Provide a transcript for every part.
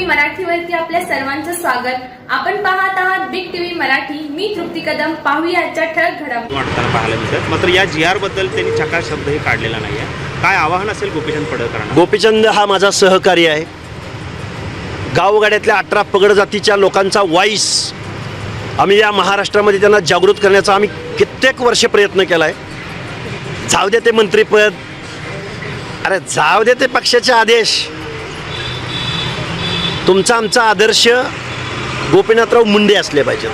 मराठीवरती आपल्या सर्वांचं स्वागत. आपण पाहत आहात बिग टीव्ही मराठी. मी तृप्ती कदम. पाहूया आजच्या ठळक घडामोडी. वाटताना पाहायला मिळतात. मात्र या जी आरबद्दल त्यांनी चकार शब्दही काढलेला नाही आहे काय आवाहन असेल गोपीचंद पडळकरांना? गोपीचंद हा माझा सहकारी आहे. गावगाड्यातल्या अठरा पगड जातीच्या लोकांचा वाईस आम्ही या महाराष्ट्रामध्ये त्यांना जागृत करण्याचा आम्ही कित्येक वर्ष प्रयत्न केला आहे जाऊ दे ते मंत्रीपद. अरे जाऊ दे ते पक्षाचे आदेश. तुमचा आमचा आदर्श गोपीनाथराव मुंडे असले पाहिजेत.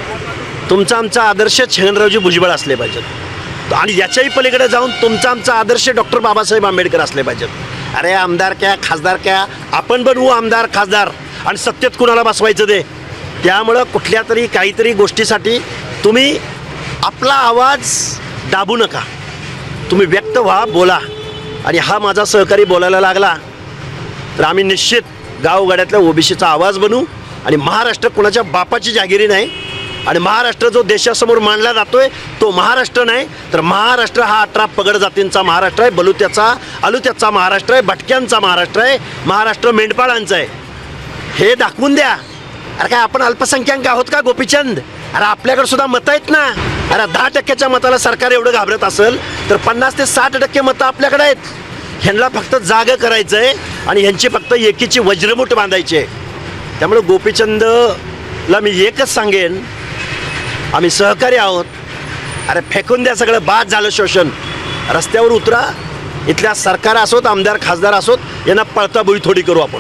तुमचा आमचा आदर्श छगनरावजी भुजबळ असले पाहिजेत. आणि याच्याही पलीकडे जाऊन तुमचा आमचा आदर्श डॉक्टर बाबासाहेब आंबेडकर असले पाहिजेत. अरे आमदार क्या खासदार क्या? आपण बनवू आमदार खासदार. आणि सत्तेत कुणाला बसवायचं ते? त्यामुळं कुठल्या तरी काहीतरी गोष्टीसाठी तुम्ही आपला आवाज दाबू नका. तुम्ही व्यक्त व्हा बोला. आणि हा माझा सहकारी बोलायला लागला तर आम्ही निश्चित गावगाड्यातल्या ओबीसीचा आवाज बनू आणि महाराष्ट्र कुणाच्या बापाची जागिरी नाही आणि महाराष्ट्र जो देशासमोर मांडला जातोय तो महाराष्ट्र नाही. तर महाराष्ट्र हा अठरा पगड जातींचा महाराष्ट्र आहे. बलुत्याचा अलुत्याचा महाराष्ट्र आहे. भटक्यांचा महाराष्ट्र आहे. महाराष्ट्र मेंढपाळांचा आहे. हे दाखवून द्या. अरे काय आपण अल्पसंख्याक आहोत का गोपीचंद? अरे आपल्याकडे सुद्धा मतं आहेत ना. अरे दहा टक्क्याच्या मताला सरकार एवढं घाबरत असेल तर पन्नास ते साठ टक्के मतं आपल्याकडे आहेत. ह्यांना फक्त जाग करायचं आहे आणि ह्यांची फक्त एकीची वज्रमुठ बांधायची आहे. त्यामुळे गोपीचंदला मी एकच सांगेन आम्ही सहकारी आहोत. अरे फेकून द्या सगळं बाद झालं शोषण. रस्त्यावर उतरा इथल्या सरकार असोत आमदार खासदार असोत यांना पळता थोडी करू आपण.